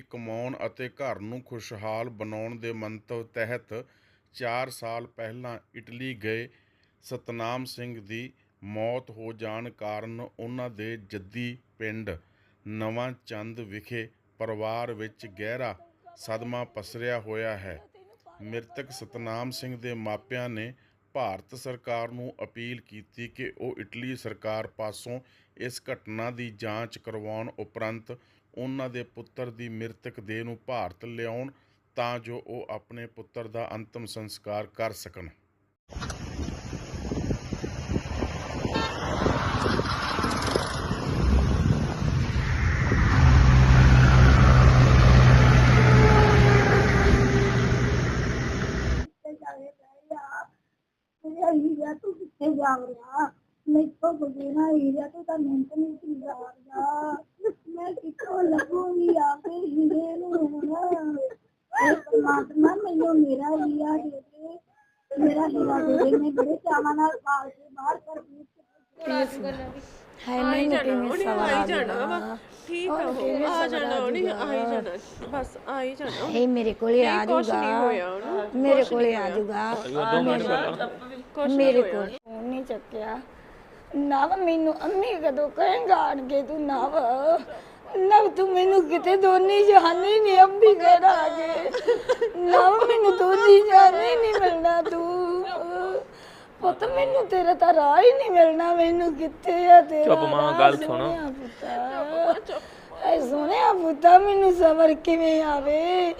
ਕਾਮਯਾਬੀ ਕਮਾਉਣ ਅਤੇ ਘਰ ਨੂੰ ਖੁਸ਼ਹਾਲ ਬਣਾਉਣ ਦੇ ਮੰਤਵ ਤਹਿਤ 4 ਸਾਲ ਪਹਿਲਾਂ ਇਟਲੀ ਗਏ, ਸਤਨਾਮ ਸਿੰਘ ਦੀ ਮੌਤ ਹੋ ਜਾਣ ਕਾਰਨ ਉਹਨਾਂ ਦੇ ਜੱਦੀ ਪਿੰਡ ਨਵਾਂ ਚੰਦ ਵਿਖੇ ਪਰਿਵਾਰ ਵਿੱਚ ਗਹਿਰਾ ਸਦਮਾ ਪਸਰਿਆ ਹੋਇਆ ਹੈ। ਮ੍ਰਿਤਕ ਸਤਨਾਮ ਸਿੰਘ ਦੇ ਮਾਪਿਆਂ ਨੇ ਭਾਰਤ ਸਰਕਾਰ ਨੂੰ ਅਪੀਲ ਕੀਤੀ ਕਿ ਉਹ ਇਟਲੀ ਸਰਕਾਰ ਪਾਸੋਂ ਇਸ ਘਟਨਾ ਦੀ ਜਾਂਚ ਕਰਵਾਉਣ ਉਪਰੰਤ ਉਹਨਾਂ ਦੇ ਪੁੱਤਰ ਦੀ ਮ੍ਰਿਤਕ ਦੇਹ ਨੂੰ ਭਾਰਤ ਲਿਆਉਣ ਤਾਂ ਜੋ ਉਹ ਆਪਣੇ ਪੁੱਤਰ ਦਾ ਅੰਤਮ ਸੰਸਕਾਰ ਕਰ ਸਕਣ। ਹੀਰਾ ਤੂੰ ਕਿੱਥੇ ਜਾ ਰਿਹਾ? ਮੈਥੋਂ ਬਗੈਰਾ ਹੀਰਾ ਤੂੰ ਤਾਂ ਮਿੰਟ ਨਹੀਂ ਸੀ ਰਿਹਾ ਮੈਂ ਕਿੱਥੋਂ ਨੂੰ ਹੁਣ ਇਹ ਪਰਮਾਤਮਾ ਮੈਨੂੰ ਮੇਰਾ ਹੀਰਾ ਦੇ ਦੇ। ਮੇਰਾ ਹੀਰਾ ਦੇ ਦੇ। ਮੈਂ ਬੜੇ ਚਾਵਾਂ ਨਾਲ ਕਾਲ ਕੇ ਬਾਹਰ ਕਰ ਦਿੱਤੀ ਹੈ ਮੈਨੂੰ ਕਿਵੇਂ ਸਵਾਲ ਆ ਜਾਣਾ ਵਾ। ਠੀਕ ਆ ਉਹ ਆ ਜਾਣਾ ਉਹਨੇ ਆਈ ਜਾਣਾ। ਬਸ ਆਈ ਜਾਣਾ। ਇਹ ਮੇਰੇ ਕੋਲੇ ਆ ਕੁਛ ਨਹੀਂ ਜਾਊਗਾ ਹੋਇਆ ਉਹਨੂੰ। ਮੇਰੇ ਕੋਲੇ ਆ ਜਾਊਗਾ ਕੁਛ ਮੇਰੇ ਕੋਲ ਫੋਨ ਨਹੀਂ ਚੱਕਿਆ। ਨਵ ਮੈਨੂੰ ਅੰਮੀ ਕਦੋਂ ਕਹੇਗਾ ਆਣ ਕੇ ਤੂੰ ਨਵ। ਨਵ ਤੂੰ ਮੈਨੂੰ ਕਿਤੇ ਦੋਨੀ ਜਹਾਨੀ ਨਹੀਂ ਅੰਮੀ ਕਹਿਣਾ ਆ ਕੇ ਨਵ ਮੈਨੂੰ ਦੋਨੀ ਜਹਾਨੀ ਨਹੀਂ ਮਿਲਣਾ ਤੂੰ। ਪੁੱਤ ਮੈਨੂੰ ਤੇਰਾ ਤਾਂ ਰਾਹ ਹੀ ਨਹੀਂ ਮਿਲਣਾ ਮੈਨੂੰ ਕਿੱਥੇ ਆ ਤੇਰਾ ਚੁੱਪ ਮਾਂ, ਗੱਲ ਸੁਣ। ਸੋਹਣਿਆ ਪੁੱਤਾ। ਐ ਸੋਹਣਿਆ ਪੁੱਤਾ ਮੈਨੂੰ ਸਬਰ ਕਿਵੇਂ ਆਵੇ?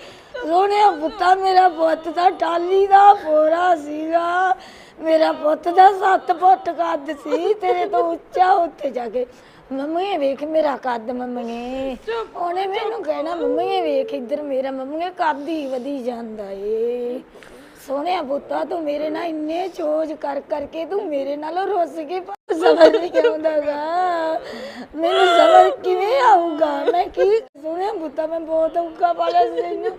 ਸੋਹਣਿਆ ਪੁੱਤਾ ਮੇਰਾ ਪੁੱਤ ਤਾਂ ਟਾਲੀ ਦਾ ਪੋਰਾ ਸੀਗਾ। ਮੇਰਾ ਪੁੱਤ ਦਾ ਸੱਤ ਫੁੱਟ ਕੱਦ ਸੀ ਤੇਰੇ ਤੋਂ ਉੱਚਾ ਉੱਥੇ ਜਾ ਕੇ। ਮੰਮੀ ਵੇਖ ਮੇਰਾ ਕੱਦ ਮੰਮੀ। ਉਹਨੇ ਮੈਨੂੰ ਕਹਿਣਾ, ਮੰਮੀ ਵੇਖ ਇੱਧਰ ਮੇਰਾ ਮੰਮੀ ਕੱਦ ਹੀ ਵਧੀ ਜਾਂਦਾ ਏ। ਸੋਹਣਿਆ ਪੁੱਤਾ, ਤੂੰ ਮੇਰੇ ਨਾਲ ਇੰਨੇ ਚੋਜ ਕਰ ਕਰਕੇ ਤੂੰ ਮੇਰੇ ਨਾਲੋਂ ਰੁੱਸ ਕੇ ਸਮਝ ਨਹੀਂ ਆਉਂਦਾਗਾ ਮੈਨੂੰ ਸਮਝ ਕਿਵੇਂ ਆਊਗਾ? ਮੈਂ ਕੀ ਸੋਹਣਿਆ ਪੁੱਤਾ, ਮੈਂ ਬਹੁਤ ਔਖਾ ਪਾਲਿਆ ਸੀ ਤੈਨੂੰ।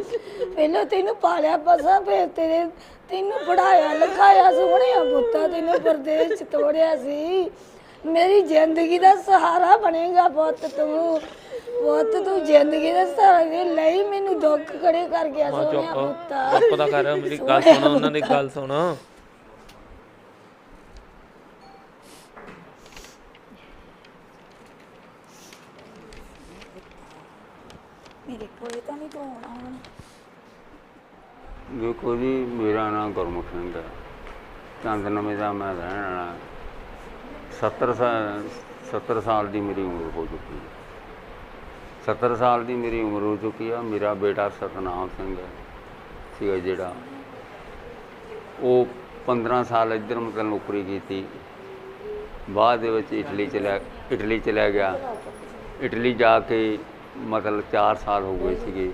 ਪਹਿਲਾਂ ਤੈਨੂੰ ਪਾਲਿਆ ਪਸਾ, ਫਿਰ ਤੇਰੇ ਤੈਨੂੰ ਪੜਾਇਆ ਲਿਖਾਇਆ ਸੋਹਣਿਆ ਪੁੱਤਾ, ਤੈਨੂੰ ਪਰਦੇਸ ਤੋੜਿਆ ਸੀ। ਮੇਰੀ ਜ਼ਿੰਦਗੀ ਦਾ ਸਹਾਰਾ ਬਣੇਗਾ ਪੁੱਤ ਤੂੰ। ਪੁੱਤ ਤੂੰ ਜ਼ਿੰਦਗੀ ਦਾ ਸਹਾਰਾ ਦੇ ਲਈ ਮੈਨੂੰ ਦੁੱਖ ਖੜੇ ਕਰ ਗਿਆ ਮਾਂ ਸੋਹਣਿਆ ਚੁੱਪ ਪੁੱਤਾ। ਚੁੱਪ ਦਾ ਕਰ ਮੇਰੀ ਗੱਲ ਸੁਣ ਉਹਨਾਂ ਦੀ ਗੱਲ ਸੁਣ। ਮੇਰੇ ਕੋਲੇ ਤਾਂ ਨਹੀਂ ਤੂੰ ਆਉਣਾ ਹੁਣ। ਦੇਖੋ ਜੀ ਮੇਰਾ ਨਾਮ ਗੁਰਮੁਖ ਸਿੰਘ ਹੈ। ਚੰਦਨਮੇ ਦਾ ਮੈਂ ਰਹਿਣ ਵਾਲਾ। 70 ਸਾਲ 70 ਸਾਲ ਦੀ ਮੇਰੀ ਉਮਰ ਹੋ ਚੁੱਕੀ ਹੈ। 70 ਸਾਲ ਦੀ ਮੇਰੀ ਉਮਰ ਹੋ ਚੁੱਕੀ ਆ। ਮੇਰਾ ਬੇਟਾ ਸਤਨਾਮ ਸਿੰਘ ਹੈ। ਸੀਗਾ ਜਿਹੜਾ ਉਹ 15 ਸਾਲ ਇੱਧਰ ਮਤਲਬ ਨੌਕਰੀ ਕੀਤੀ। ਬਾਅਦ ਦੇ ਵਿੱਚ ਇਟਲੀ ਚਲਾ ਇਟਲੀ ਚਲਾ ਗਿਆ। ਇਟਲੀ ਜਾ ਕੇ ਮਤਲਬ 4 ਸਾਲ ਹੋ ਗਏ ਸੀਗੇ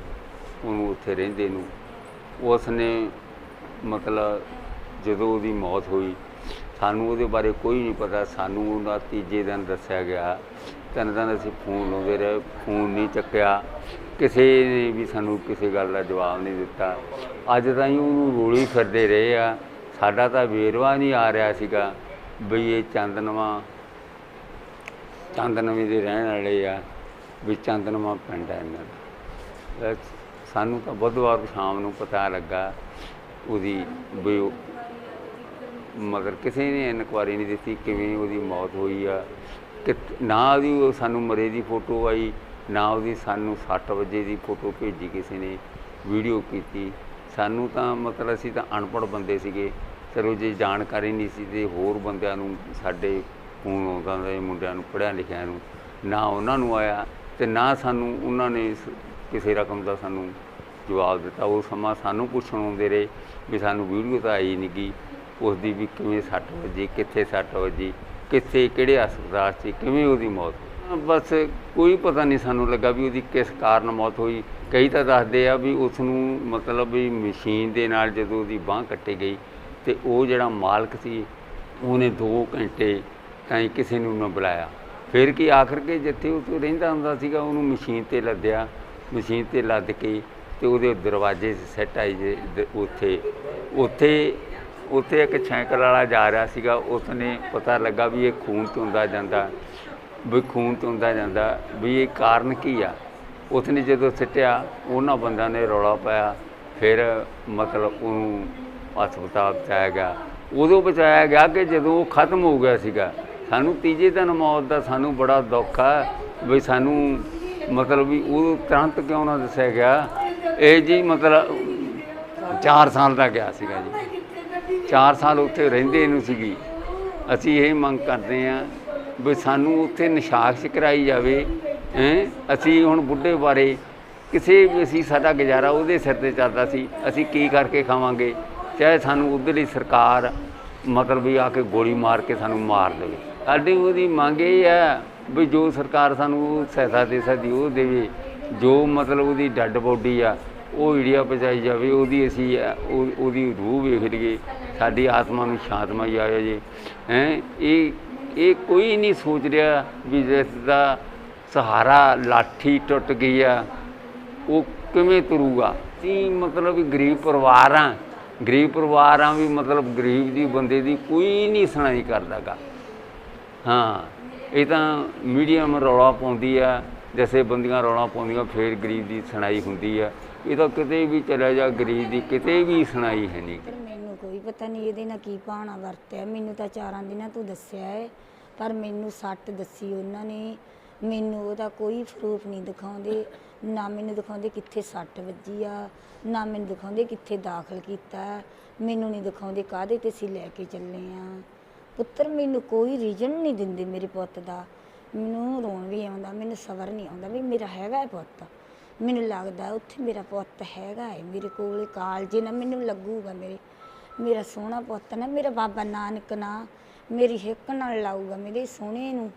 ਉਹਨੂੰ ਉੱਥੇ ਰਹਿੰਦੇ ਨੂੰ। ਉਸ ਨੇ ਮਤਲਬ ਜਦੋਂ ਉਹਦੀ ਮੌਤ ਹੋਈ ਸਾਨੂੰ ਉਹਦੇ ਬਾਰੇ ਕੋਈ ਨਹੀਂ ਪਤਾ। ਸਾਨੂੰ ਉਹਦਾ ਤੀਜੇ ਦਿਨ ਦੱਸਿਆ ਗਿਆ। ਤਿੰਨ ਦਿਨ ਅਸੀਂ ਫੋਨ ਲਾਉਂਦੇ ਰਹੇ, ਫੋਨ ਨਹੀਂ ਚੱਕਿਆ। ਕਿਸੇ ਨੇ ਵੀ ਸਾਨੂੰ ਕਿਸੇ ਗੱਲ ਦਾ ਜਵਾਬ ਨਹੀਂ ਦਿੱਤਾ। ਅੱਜ ਤਾਈਂ ਉਹਨੂੰ ਰੋਲੀ ਫਿਰਦੇ ਰਹੇ ਆ। ਸਾਡਾ ਤਾਂ ਵੇਰਵਾ ਨਹੀਂ ਆ ਰਿਹਾ ਸੀਗਾ ਬਈ ਇਹ ਚੰਦਨਵਾ ਚੰਦਨਵੇਂ ਦੇ ਰਹਿਣ ਵਾਲੇ ਆ ਵੀ ਚੰਦਨਵਾ ਪਿੰਡ ਹੈ ਇਹਨਾਂ ਦਾ। ਸਾਨੂੰ ਤਾਂ ਬੁੱਧਵਾਰ ਸ਼ਾਮ ਨੂੰ ਪਤਾ ਲੱਗਾ ਉਹਦੀ ਵੀ ਮਗਰ ਕਿਸੇ ਨੇ ਇਨਕੁਆਰੀ ਨਹੀਂ ਦਿੱਤੀ, ਕਿਵੇਂ ਉਹਦੀ ਮੌਤ ਹੋਈ ਆ ਕਿ ਨਾ ਉਹਦੀ ਉਹ ਸਾਨੂੰ ਮਰੇ ਦੀ ਫੋਟੋ ਆਈ, ਨਾ ਉਹਦੀ ਸਾਨੂੰ 6 ਵਜੇ ਦੀ ਫੋਟੋ ਭੇਜੀ ਕਿਸੇ ਨੇ, ਵੀਡੀਓ ਕੀਤੀ। ਸਾਨੂੰ ਤਾਂ ਮਤਲਬ ਅਸੀਂ ਤਾਂ ਅਨਪੜ੍ਹ ਬੰਦੇ ਸੀਗੇ, ਚਲੋ ਜੇ ਜਾਣਕਾਰੀ ਨਹੀਂ ਸੀ ਤੇ ਹੋਰ ਬੰਦਿਆਂ ਨੂੰ, ਸਾਡੇ ਫੋਨ ਆਉਂਦਾ ਦੇ ਮੁੰਡਿਆਂ ਨੂੰ ਪੜ੍ਹਿਆ ਲਿਖਿਆ ਨੂੰ, ਨਾ ਉਹਨਾਂ ਨੂੰ ਆਇਆ ਤੇ ਨਾ ਸਾਨੂੰ ਉਹਨਾਂ ਨੇ ਕਿਸੇ ਰਕਮ ਦਾ ਸਾਨੂੰ ਜਵਾਬ ਦਿੱਤਾ। ਉਹ ਸਮਾਂ ਸਾਨੂੰ ਪੁੱਛਣ ਆਉਂਦੇ ਰਹੇ ਵੀ ਸਾਨੂੰ ਵੀਡੀਓ ਤਾਂ ਆਈ ਨਹੀਂ ਉਸ ਦੀ ਵੀ ਕਿਵੇਂ ਸੱਟ ਵੱਜੀ, ਕਿੱਥੇ ਸੱਟ ਵੱਜੀ, ਕਿੱਥੇ, ਕਿਹੜੇ ਹਸਪਤਾਲ 'ਚ, ਕਿਵੇਂ ਉਹਦੀ ਮੌਤ ਬਸ ਕੋਈ ਪਤਾ ਨਹੀਂ ਸਾਨੂੰ ਲੱਗਾ ਵੀ ਉਹਦੀ ਕਿਸ ਕਾਰਨ ਮੌਤ ਹੋਈ। ਕਈ ਤਾਂ ਦੱਸਦੇ ਆ ਵੀ ਉਸ ਨੂੰ ਮਤਲਬ ਵੀ ਮਸ਼ੀਨ ਦੇ ਨਾਲ ਜਦੋਂ ਉਹਦੀ ਬਾਹ ਕੱਟੀ ਗਈ ਤੇ ਉਹ ਜਿਹੜਾ ਮਾਲਕ ਸੀ, ਉਹਨੇ 2 ਘੰਟੇ ਤਾਈਂ ਕਿਸੇ ਨੂੰ ਨਾ ਬੁਲਾਇਆ। ਫਿਰ ਕੀ ਆਖਰ ਕੇ ਜਿੱਥੇ ਉਹ ਰਹਿੰਦਾ ਹੁੰਦਾ ਸੀਗਾ, ਉਹਨੂੰ ਮਸ਼ੀਨ ਤੇ ਲੱਦਿਆ। ਮਸ਼ੀਨ ਤੇ ਲੱਦ ਕੇ ਤੇ ਉਹਦੇ ਦਰਵਾਜ਼ੇ 'ਚ ਸੈੱਟ ਆਈ ਜੇ ਦ- ਉੱਥੇ ਉੱਥੇ ਉੱਥੇ ਇੱਕ ਸਾਈਕਲ ਵਾਲਾ ਜਾ ਰਿਹਾ ਸੀਗਾ ਉਸ ਨੇ ਪਤਾ ਲੱਗਾ ਵੀ ਇਹ ਖੂਨ ਚੋਂਦਾ ਜਾਂਦਾ, ਵੀ ਖੂਨ ਚੋਂਦਾ ਜਾਂਦਾ, ਵੀ ਇਹ ਕਾਰਨ ਕੀ ਆ? ਉਸਨੇ ਜਦੋਂ ਸਿੱਟਿਆ, ਉਹਨਾਂ ਬੰਦਿਆਂ ਨੇ ਰੌਲਾ ਪਾਇਆ, ਫਿਰ ਮਤਲਬ ਉਹਨੂੰ ਹਸਪਤਾਲ ਪਹੁੰਚਾਇਆ ਗਿਆ। ਉਦੋਂ ਬਚਾਇਆ ਗਿਆ ਕਿ ਜਦੋਂ ਉਹ ਖਤਮ ਹੋ ਗਿਆ ਸੀਗਾ, ਸਾਨੂੰ ਤੀਜੇ ਦਿਨ ਮੌਤ ਦਾ ਸਾਨੂੰ ਬੜਾ ਦੁੱਖ ਆ, ਵੀ ਸਾਨੂੰ ਮਤਲਬ ਵੀ ਉਹ ਤੁਰੰਤ ਕਿਉਂ ਨਾ ਦੱਸਿਆ ਗਿਆ? ਇਹ ਜੀ ਮਤਲਬ 4 ਸਾਲ ਦਾ ਗਿਆ ਸੀਗਾ ਜੀ। 4 ਸਾਲ ਉੱਥੇ ਰਹਿੰਦੇ ਨੂੰ ਸੀਗੀ। ਅਸੀਂ ਇਹ ਮੰਗ ਕਰਦੇ ਹਾਂ ਵੀ ਸਾਨੂੰ ਉੱਥੇ ਨਿਸ਼ਾਖਸ਼ ਕਰਾਈ ਜਾਵੇ, ਹੈਂ? ਅਸੀਂ ਹੁਣ ਬੁੱਢੇ ਬਾਰੇ ਕਿਸੇ ਵੀ ਅਸੀਂ ਸਾਡਾ ਗੁਜ਼ਾਰਾ ਉਹਦੇ ਸਿਰ ਤੇ ਚੱਲਦਾ ਸੀ, ਅਸੀਂ ਕੀ ਕਰਕੇ ਖਾਵਾਂਗੇ? ਚਾਹੇ ਸਾਨੂੰ ਉਧਰਲੀ ਸਰਕਾਰ ਮਤਲਬ ਵੀ ਆ ਕੇ ਗੋਲੀ ਮਾਰ ਕੇ ਸਾਨੂੰ ਮਾਰ ਦੇਵੇ। ਸਾਡੀ ਉਹਦੀ ਮੰਗ ਇਹ ਹੈ ਵੀ ਜੋ ਸਰਕਾਰ ਸਾਨੂੰ ਉਹ ਸਹਾਇਤਾ ਦੇ ਸਕਦੀ, ਉਹ ਦੇਵੇ। ਜੋ ਮਤਲਬ ਉਹਦੀ ਡੈੱਡ ਬੋਡੀ ਆ, ਉਹ ਇੰਡੀਆ ਪਹੁੰਚਾਈ ਜਾਵੇ, ਉਹਦੀ ਅਸੀਂ ਉਹਦੀ ਰੂਹ ਵੇਖ ਲਈਏ। ਸਾਡੀ ਆਤਮਾ ਨੂੰ ਸ਼ਾਂਤਮਈ ਆਵੇ ਜੀ। ਹੈ, ਇਹ ਇਹ ਕੋਈ ਨਹੀਂ ਸੋਚ ਰਿਹਾ ਵੀ ਜਿਸ ਦਾ ਸਹਾਰਾ ਲਾਠੀ ਟੁੱਟ ਗਈ ਆ, ਉਹ ਕਿਵੇਂ ਤੁਰੂਗਾ। ਕੀ ਮਤਲਬ ਵੀ ਗਰੀਬ ਪਰਿਵਾਰ ਆ। ਗਰੀਬ ਪਰਿਵਾਰ ਆ ਵੀ ਮਤਲਬ ਗਰੀਬ ਦੀ, ਬੰਦੇ ਦੀ ਕੋਈ ਨਹੀਂ ਸੁਣਾਈ ਕਰਦਾਗਾ। ਹਾਂ, ਇਹ ਤਾਂ ਮੀਡੀਅਮ ਰੌਲਾ ਪਾਉਂਦੀ ਆ, ਜੈਸੇ ਬੰਦੀਆਂ ਰੌਲਾ ਪਾਉਂਦੀਆਂ, ਫੇਰ ਗਰੀਬ ਦੀ ਸੁਣਾਈ ਹੁੰਦੀ ਆ। ਇਹ ਤਾਂ ਕਿਤੇ ਵੀ ਚਲਾ ਜਾ, ਗਰੀਬ ਦੀ ਕਿਤੇ ਵੀ ਸੁਣਾਈ ਹੈ ਨਹੀਂ। ਪਰ ਪਤਾ ਨਹੀਂ ਇਹਦੇ ਨਾਲ ਕੀ ਭਾਣਾ ਵਰਤਿਆ। ਮੈਨੂੰ ਤਾਂ ਚਾਰਾਂ ਦਿਨਾਂ ਤੋਂ ਦੱਸਿਆ ਹੈ ਪਰ ਮੈਨੂੰ ਸੱਟ ਦੱਸੀ ਉਹਨਾਂ ਨੇ। ਮੈਨੂੰ ਉਹਦਾ ਕੋਈ ਫਰੂਫ ਨਹੀਂ ਦਿਖਾਉਂਦੇ, ਨਾ ਮੈਨੂੰ ਦਿਖਾਉਂਦੇ ਕਿੱਥੇ ਸੱਟ ਵੱਜੀ ਆ, ਨਾ ਮੈਨੂੰ ਦਿਖਾਉਂਦੇ ਕਿੱਥੇ ਦਾਖਲ ਕੀਤਾ। ਹੈ। ਮੈਨੂੰ ਨਹੀਂ ਦਿਖਾਉਂਦੇ ਕਾਹਦੇ ਤੇ ਅਸੀਂ ਲੈ ਕੇ ਚੱਲੇ ਆ। ਪੁੱਤਰ, ਮੈਨੂੰ ਕੋਈ ਰੀਜਨ ਨਹੀਂ ਦਿੰਦੇ ਮੇਰੇ ਪੁੱਤ ਦਾ। ਮੈਨੂੰ ਰੋਣ ਵੀ ਆਉਂਦਾ, ਮੈਨੂੰ ਸਬਰ ਨਹੀਂ ਆਉਂਦਾ ਵੀ ਮੇਰਾ ਹੈਗਾ ਹੈ ਪੁੱਤ। ਮੈਨੂੰ ਲੱਗਦਾ ਉੱਥੇ ਮੇਰਾ ਪੁੱਤ ਹੈਗਾ ਹੈ ਮੇਰੇ ਕੋਲ ਕਾਲਜੇ ਨਾ ਮੈਨੂੰ ਲੱਗੂਗਾ ਮੇਰੇ। ਮੇਰਾ ਸੋਹਣਾ ਪੁੱਤ ਨਾ ਮੇਰਾ ਬਾਬਾ ਨਾਨਕ ਨਾ ਮੇਰੀ ਹਿੱਕ ਨਾਲ ਲਾਊਗਾ ਮੇਰੇ ਸੋਹਣੇ ਨੂੰ।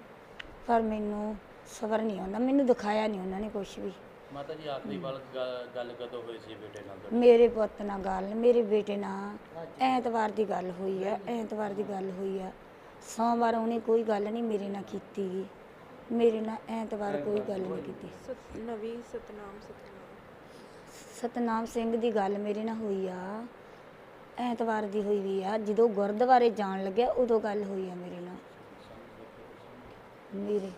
ਪਰ ਮੈਨੂੰ ਸਬਰ ਨਹੀਂ ਆਉਂਦਾ ਮੈਨੂੰ ਦਿਖਾਇਆ ਨਹੀਂ ਉਹਨਾਂ ਨੇ ਕੁਝ ਵੀ। ਮਾਤਾ ਜੀ ਆਖਰੀ ਵਾਰ ਗ- ਗੱਲ ਕਦੋਂ ਹੋਈ ਸੀ ਬੇਟੇ ਨਾਲ ਤੁਹਾਡੀ? ਮੇਰੇ ਪੁੱਤ ਨਾਲ ਗੱਲ ਮੇਰੇ ਬੇਟੇ ਨਾਲ ਐਤਵਾਰ ਦੀ ਗੱਲ ਹੋਈ ਆ ਐਤਵਾਰ ਦੀ ਗੱਲ ਹੋਈ ਆ। ਸੋਮਵਾਰ ਉਹਨੇ ਕੋਈ ਗੱਲ ਨਹੀਂ ਮੇਰੇ ਨਾਲ ਕੀਤੀ। ਗੀ ਮੇਰੇ ਨਾਲ ਐਤਵਾਰ ਕੋਈ ਗੱਲ ਨਹੀਂ ਕੀਤੀ। ਸਤ ਨਵੀਂ ਸਤਨਾਮ ਸਤਨਾਮ। ਸਤਨਾਮ ਸਿੰਘ ਦੀ ਗੱਲ ਮੇਰੇ ਨਾਲ ਹੋਈ ਆ। ਐਤਵਾਰ ਦੀ ਹੋਈ ਵੀ ਆ। ਜਦੋਂ ਗੁਰਦੁਆਰੇ ਜਾਣ ਲੱਗਿਆ, ਉਦੋਂ ਗੱਲ ਹੋਈ ਆ ਮੇਰੇ ਨਾਲ। ਮੇਰੇ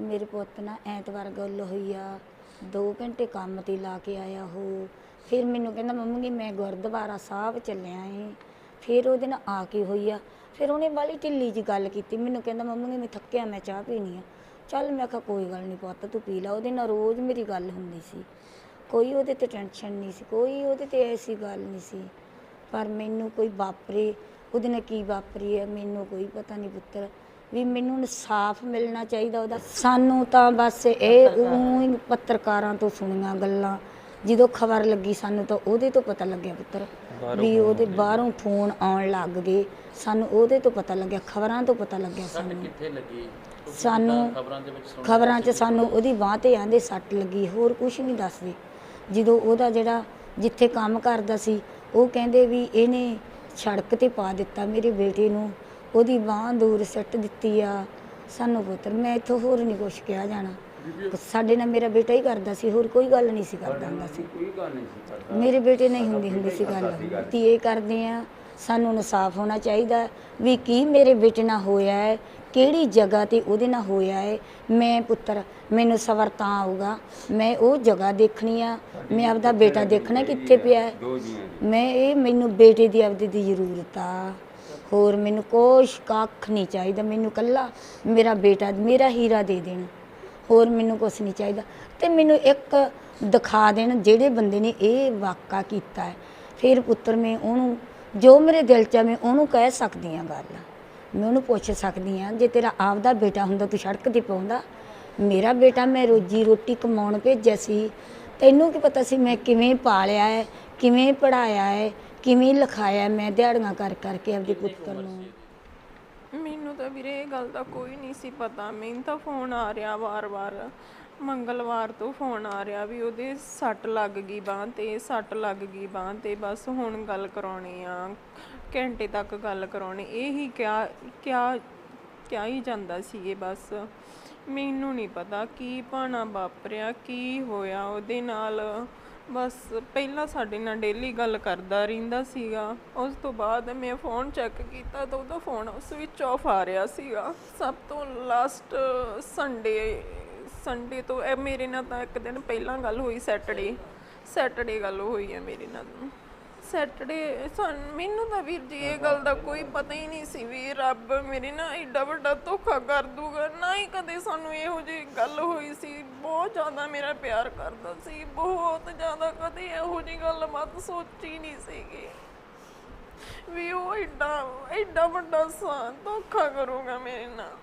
ਮੇਰੇ ਪੁੱਤ ਨਾਲ ਐਤਵਾਰ ਗੱਲ ਹੋਈ ਆ। 2 ਘੰਟੇ ਕੰਮ ਤੇ ਲਾ ਕੇ ਆਇਆ ਉਹ। ਫਿਰ ਮੈਨੂੰ ਕਹਿੰਦਾ, ਮੰਮੀ ਜੀ, ਮੈਂ ਗੁਰਦੁਆਰਾ ਸਾਹਿਬ ਚੱਲਿਆ ਏ। ਫਿਰ ਉਹਦੇ ਨਾਲ ਆ ਕੇ ਹੋਈ ਆ। ਫਿਰ ਉਹਨੇ ਵਾਲੀ ਢਿੱਲੀ ਜੀ ਗੱਲ ਕੀਤੀ। ਮੈਨੂੰ ਕਹਿੰਦਾ, ਮੰਮੀ ਜੀ, ਮੈਂ ਥੱਕਿਆ, ਮੈਂ ਚਾਹ ਪੀਣੀ ਆ। ਚੱਲ ਮੈਂ ਕਿਹਾ, ਕੋਈ ਗੱਲ ਨਹੀਂ ਪੁੱਤ, ਤੂੰ ਪੀ ਲਾ। ਉਹਦੇ ਨਾਲ ਰੋਜ਼ ਮੇਰੀ ਗੱਲ ਹੁੰਦੀ ਸੀ। ਕੋਈ ਉਹਦੇ ਤੇ ਟੈਨਸ਼ਨ ਨਹੀਂ ਸੀ, ਕੋਈ ਉਹਦੇ ਤੇ ਐਸੀ ਗੱਲ ਨਹੀਂ ਸੀ। ਪਰ ਮੈਨੂੰ ਕੋਈ ਵਾਪਰੇ ਉਹਦੇ ਨਾਲ ਕੀ ਵਾਪਰੀ ਹੈ ਮੈਨੂੰ ਕੋਈ ਪਤਾ ਨਹੀਂ ਪੁੱਤਰ। ਵੀ ਮੈਨੂੰ ਇਨਸਾਫ ਮਿਲਣਾ ਚਾਹੀਦਾ ਉਹਦਾ। ਸਾਨੂੰ ਤਾਂ ਬਸ ਇਹ ਊਂ ਹੀ ਪੱਤਰਕਾਰਾਂ ਤੋਂ ਸੁਣੀਆਂ ਗੱਲਾਂ। ਜਦੋਂ ਖਬਰ ਲੱਗੀ ਸਾਨੂੰ ਤਾਂ ਉਹਦੇ ਤੋਂ ਪਤਾ ਲੱਗਿਆ ਪੁੱਤਰ। ਵੀ ਉਹਦੇ ਬਾਹਰੋਂ ਫੋਨ ਆਉਣ ਲੱਗ ਗਏ। ਸਾਨੂੰ ਉਹਦੇ ਤੋਂ ਪਤਾ ਲੱਗਿਆ ਖਬਰਾਂ ਤੋਂ ਪਤਾ ਲੱਗਿਆ ਸਾਨੂੰ। ਕਿੱਥੇ ਲੱਗੀ? ਸਾਨੂੰ ਖਬਰਾਂ ਦੇ ਵਿੱਚ ਸੁਣ ਖਬਰਾਂ 'ਚ ਸਾਨੂੰ ਉਹਦੀ ਬਾਂਹ ਤੇ ਆਂਦੇ ਸੱਟ ਲੱਗੀ ਹੋਰ ਕੁਝ ਨਹੀਂ ਦੱਸਦੇ। ਜਦੋਂ ਉਹਦਾ ਜਿਹੜਾ ਜਿੱਥੇ ਕੰਮ ਕਰਦਾ ਸੀ ਉਹ ਕਹਿੰਦੇ ਵੀ ਇਹਨੇ ਸੜਕ ਤੇ ਪਾ ਦਿੱਤਾ ਮੇਰੇ ਬੇਟੇ ਨੂੰ ਉਹਦੀ ਬਾਂਹ ਦੂਰ ਸੱਟ ਦਿੱਤੀ ਆ। ਸਾਨੂੰ ਪੁੱਤਰ ਮੈਂ ਇੱਥੋਂ ਹੋਰ ਨਹੀਂ ਕੁਝ ਕਿਹਾ ਜਾਣਾ। ਸਾਡੇ ਨਾਲ ਮੇਰਾ ਬੇਟਾ ਹੀ ਕਰਦਾ ਸੀ ਹੋਰ ਕੋਈ ਗੱਲ ਨਹੀਂ ਸੀ ਕਰਦਾ ਹੁੰਦਾ ਸੀ। ਕੋਈ ਗੱਲ ਨਹੀਂ ਸੀ ਕਰਦਾ। ਮੇਰੇ ਬੇਟੇ ਨਹੀਂ ਹੁੰਦੀ ਹੁੰਦੀ ਸੀ ਗੱਲ। ਧੀਏ ਕਰਦੇ ਆ ਸਾਨੂੰ ਇਨਸਾਫ ਹੋਣਾ ਚਾਹੀਦਾ। ਵੀ ਕੀ ਮੇਰੇ ਬੇਟੇ ਨਾਲ ਹੋਇਆ ਹੈ ਕਿਹੜੀ ਜਗ੍ਹਾ ਤੇ ਉਹਦੇ ਨਾਲ ਹੋਇਆ ਹੈ ਮੈਂ ਪੁੱਤਰ ਮੈਨੂੰ ਸਬਰ ਤਾਂ ਆਊਗਾ। ਮੈਂ ਉਹ ਜਗ੍ਹਾ ਦੇਖਣੀ ਆ। ਮੈਂ ਆਪਦਾ ਬੇਟਾ ਦੇਖਣਾ ਕਿੱਥੇ ਪਿਆ ਹੈ ਮੈਂ ਇਹ ਮੈਨੂੰ ਬੇਟੇ ਦੀ ਆਪਦੀ ਦੀ ਜ਼ਰੂਰਤ ਆ। ਹੋਰ ਮੈਨੂੰ ਕੁਛ ਕੱਖ ਨਹੀਂ ਚਾਹੀਦਾ। ਮੈਨੂੰ ਕੱਲਾ ਮੇਰਾ ਬੇਟਾ ਮੇਰਾ ਹੀਰਾ ਦੇ ਦੇਣ। ਹੋਰ ਮੈਨੂੰ ਕੁਛ ਨਹੀਂ ਚਾਹੀਦਾ। ਤੇ ਮੈਨੂੰ ਇੱਕ ਦਿਖਾ ਦੇਣ ਜਿਹੜੇ ਬੰਦੇ ਨੇ ਇਹ ਵਾਕਾ ਕੀਤਾ ਹੈ ਫਿਰ ਪੁੱਤਰ ਮੈਂ ਉਹਨੂੰ ਜੋ ਮੇਰੇ ਦਿਲ 'ਚ ਆ ਮੈਂ ਉਹਨੂੰ ਕਹਿ ਸਕਦੀ ਆ ਗੱਲ। ਮੈਂ ਉਹਨੂੰ ਪੁੱਛ ਸਕਦੀ ਆ ਜੇ ਤੇਰਾ ਆਪਦਾ ਬੇਟਾ ਹੁੰਦਾ ਤੂੰ ਸੜਕ ਤੇ ਪਾਉਂਦਾ ਮੇਰਾ ਬੇਟਾ ਮੈਂ ਰੋਜੀ ਰੋਟੀ ਕਮਾਉਣ ਭੇਜਿਆ ਸੀ ਤੈਨੂੰ ਕੀ ਪਤਾ ਸੀ ਮੈਂ ਕਿਵੇਂ ਪਾਲਿਆ ਹੈ ਕਿਵੇਂ ਪੜਾਇਆ ਹੈ ਕਿਵੇਂ ਲਿਖਾਇਆ? ਮੈਂ ਦਿਹਾੜੀਆਂ ਕਰ ਕਰਕੇ ਆਪਦੇ ਪੁੱਤਰ ਨੂੰ ਮੈਨੂੰ ਤਾਂ ਵੀਰੇ ਇਹ ਗੱਲ ਦਾ ਕੋਈ ਨਹੀਂ ਸੀ ਪਤਾ ਮੈਨੂੰ ਤਾਂ ਫੋਨ ਆ ਰਿਹਾ ਵਾਰ-ਵਾਰ ਮੰਗਲਵਾਰ ਤੋਂ ਫੋਨ ਆ ਰਿਹਾ ਵੀ ਉਹਦੇ ਸੱਟ ਲੱਗ ਗਈ ਬਾਂਹ ਤੇ, ਸੱਟ ਲੱਗ ਗਈ ਬਾਂਹ ਤੇ, ਬਸ ਹੁਣ ਗੱਲ ਕਰਾਉਣੀ ਆ, ਘੰਟੇ ਤੱਕ ਗੱਲ ਕਰਾਉਣੀ, ਇਹੀ ਕਿਆ ਕਿਆ ਕਿਆ ਹੀ ਜਾਂਦਾ ਸੀ ਇਹ ਬਸ। ਮੈਨੂੰ ਨਹੀਂ ਪਤਾ ਕੀ ਭਾਣਾ ਵਾਪਰਿਆ, ਕੀ ਹੋਇਆ, ਉਹਦੇ ਨਾਲ ਬਸ ਪਹਿਲਾਂ ਸਾਡੇ ਨਾਲ ਡੇਲੀ ਗੱਲ ਕਰਦਾ ਰਹਿੰਦਾ ਸੀਗਾ, ਉਸ ਤੋਂ ਬਾਅਦ ਮੈਂ ਫੋਨ ਚੈੱਕ ਕੀਤਾ ਤਾਂ ਉਹਦਾ ਫੋਨ ਸਵਿਚ ਆਫ ਆ ਰਿਹਾ ਸੀਗਾ। ਸਭ ਤੋਂ ਲਾਸਟ ਸੰਡੇ ਸੰਡੇ ਤੋਂ ਇਹ ਮੇਰੇ ਨਾਲ ਤਾਂ ਇੱਕ ਦਿਨ ਪਹਿਲਾਂ ਗੱਲ ਹੋਈ ਸੈਟਰਡੇ ਸੈਟਰਡੇ ਗੱਲ ਹੋਈ ਹੈ ਮੇਰੇ ਨਾਲ। ਸੈਟਰਡੇ ਸਨ ਮੈਨੂੰ ਤਾਂ ਵੀਰ ਜੀ ਇਹ ਗੱਲ ਦਾ ਕੋਈ ਪਤਾ ਹੀ ਨਹੀਂ ਸੀ ਵੀ ਰੱਬ ਮੇਰੇ ਨਾਲ ਐਡਾ ਵੱਡਾ ਧੋਖਾ ਕਰ ਦੂਗਾ। ਨਾ ਹੀ ਕਦੇ ਸਾਨੂੰ ਇਹੋ ਜਿਹੀ ਗੱਲ ਹੋਈ ਸੀ। ਬਹੁਤ ਜ਼ਿਆਦਾ ਮੇਰਾ ਪਿਆਰ ਕਰਦਾ ਸੀ। ਬਹੁਤ ਜ਼ਿਆਦਾ ਕਦੇ ਇਹੋ ਜਿਹੀ ਗੱਲਬਾਤ ਸੋਚੀ ਨਹੀਂ ਸੀਗੀ। ਵੀ ਉਹ ਐਡਾ ਐਡਾ ਵੱਡਾ ਸਾ, ਧੋਖਾ ਕਰੂਗਾ ਮੇਰੇ ਨਾਲ।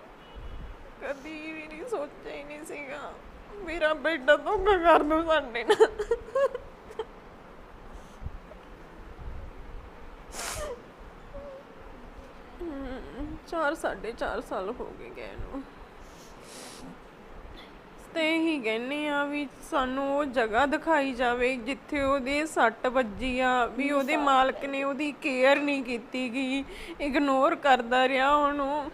ਕਦੀ ਵੀ ਨਹੀਂ ਸੋਚਿਆ ਹੀ ਨਹੀਂ ਸੀਗਾ। ਮੇਰਾ ਬੇਟਾ ਧੋਖਾ ਕਰ ਦੂ ਸਾਡੇ ਨਾਲ। ਚਾਰ ਸਾਢੇ ਚਾਰ ਸਾਲ ਹੋ ਗਏ ਗਏ ਨੂੰ। ਤੇ ਹੀ ਕਹਿੰਨੇ ਆ ਵੀ ਸਾਨੂੰ ਉਹ ਜਗ੍ਹਾ ਦਿਖਾਈ ਜਾਵੇ ਜਿੱਥੇ ਉਹਦੇ ਸੱਟ ਵੱਜੀ ਆ ਵੀ ਉਹਦੇ ਮਾਲਕ ਨੇ ਉਹਦੀ ਕੇਅਰ ਨਹੀਂ ਕੀਤੀ ਗਈ ਇਗਨੋਰ ਕਰਦਾ ਰਿਹਾ ਉਹਨੂੰ।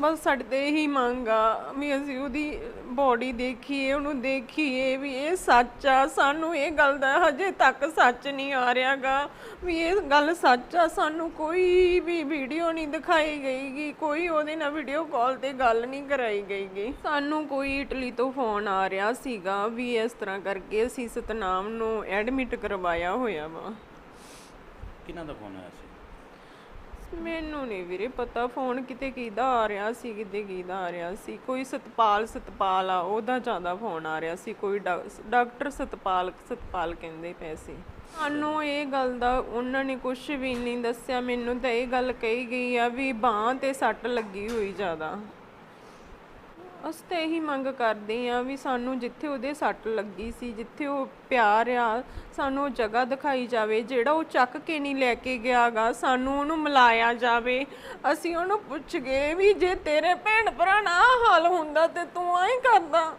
ਬਸ ਸਾਡੇ ਤੇ ਇਹੀ ਮੰਗ ਆ ਵੀ ਅਸੀਂ ਉਹਦੀ ਬੋਡੀ ਦੇਖੀਏ, ਉਹਨੂੰ ਦੇਖੀਏ ਵੀ ਇਹ ਸੱਚ ਆ। ਸਾਨੂੰ ਇਹ ਗੱਲ ਦਾ ਹਜੇ ਤੱਕ ਸੱਚ ਨਹੀਂ ਆ ਰਿਹਾਗਾ ਵੀ ਇਹ ਗੱਲ ਸੱਚ ਆ। ਸਾਨੂੰ ਕੋਈ ਵੀ ਵੀਡੀਓ ਨਹੀਂ ਦਿਖਾਈ ਗਈਗੀ, ਕੋਈ ਉਹਦੇ ਨਾਲ ਵੀਡੀਓ ਕਾਲ ਤੇ ਗੱਲ ਨਹੀਂ ਕਰਾਈ ਗਈਗੀ। ਸਾਨੂੰ ਕੋਈ ਇਟਲੀ ਤੋਂ ਫੋਨ ਆ ਰਿਹਾ ਸੀਗਾ ਵੀ ਇਸ ਤਰ੍ਹਾਂ ਕਰਕੇ ਅਸੀਂ ਸਤਨਾਮ ਨੂੰ ਐਡਮਿਟ ਕਰਵਾਇਆ ਹੋਇਆ ਵਾ। ਕਿਹਨਾਂ ਦਾ ਫੋਨ ਆਇਆ ਸੀ? ਮੈਨੂੰ ਨਹੀਂ ਵੀਰੇ ਪਤਾ, ਫੋਨ ਕਿਤੇ ਕਿਹਦਾ ਆ ਰਿਹਾ ਸੀ, ਕਿਤੇ ਕਿਹਦਾ ਆ ਰਿਹਾ ਸੀ। ਕੋਈ ਸਤਪਾਲ ਸਤਪਾਲ ਆ, ਉਹਦਾ ਜ਼ਿਆਦਾ ਫੋਨ ਆ ਰਿਹਾ ਸੀ। ਕੋਈ ਡਾ- ਡਾਕਟਰ ਸਤਪਾਲ ਸਤਪਾਲ ਕਹਿੰਦੇ ਪਏ ਸੀ। ਸਾਨੂੰ ਇਹ ਗੱਲ ਦਾ ਉਹਨਾਂ ਨੇ ਕੁਝ ਵੀ ਨਹੀਂ ਦੱਸਿਆ। ਮੈਨੂੰ ਤਾਂ ਇਹ ਗੱਲ ਕਹੀ ਗਈ ਆ ਵੀ ਬਾਹ ਤੇ ਸੱਟ ਲੱਗੀ ਹੋਈ ਜ਼ਿਆਦਾ। ਅਸੀਂ ਤਾਂ ਇਹੀ ਮੰਗ ਕਰਦੇ ਆ ਵੀ ਸਾਨੂੰ ਜਿੱਥੇ ਉਹਦੇ ਸੱਟ ਲੱਗੀ ਸੀ, ਜਿੱਥੇ ਉਹ ਪਿਆਰ ਆ ਸਾਨੂੰ ਉਹ ਜਗ੍ਹਾ ਦਿਖਾਈ ਜਾਵੇ, ਜਿਹੜਾ ਉਹ ਚੱਕ ਕੇ ਨਹੀਂ ਲੈ ਕੇ ਗਿਆਗਾ ਸਾਨੂੰ ਉਹਨੂੰ ਮਿਲਾਇਆ ਜਾਵੇ। ਅਸੀਂ ਉਹਨੂੰ ਪੁੱਛ ਗਏ ਵੀ ਜੇ ਤੇਰੇ ਭੈਣ ਭਰਾ ਨਾਲ ਆਹ ਹਾਲ ਹੁੰਦਾ ਤੇ ਤੂੰ ਐਂ ਕਰਦਾ।